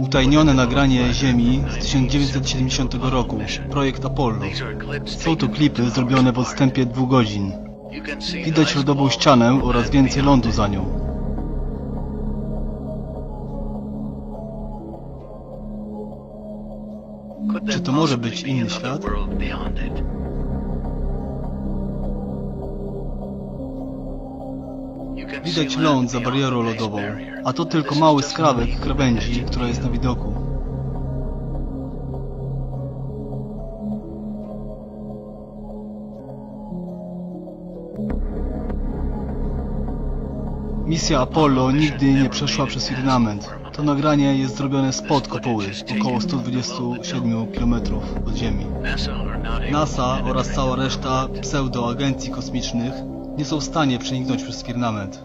Utajnione nagranie Ziemi z 1970 roku. Projekt Apollo. Są to klipy zrobione w odstępie dwóch godzin. Widać lodową ścianę oraz więcej lądu za nią. Czy to może być inny świat? Widać ląd za barierą lodową, a to tylko mały skrawek krawędzi, która jest na widoku. Misja Apollo nigdy nie przeszła przez firmament. To nagranie jest zrobione spod kopuły, około 127 km od Ziemi. NASA oraz cała reszta pseudo-agencji kosmicznych nie są w stanie przeniknąć przez firmament.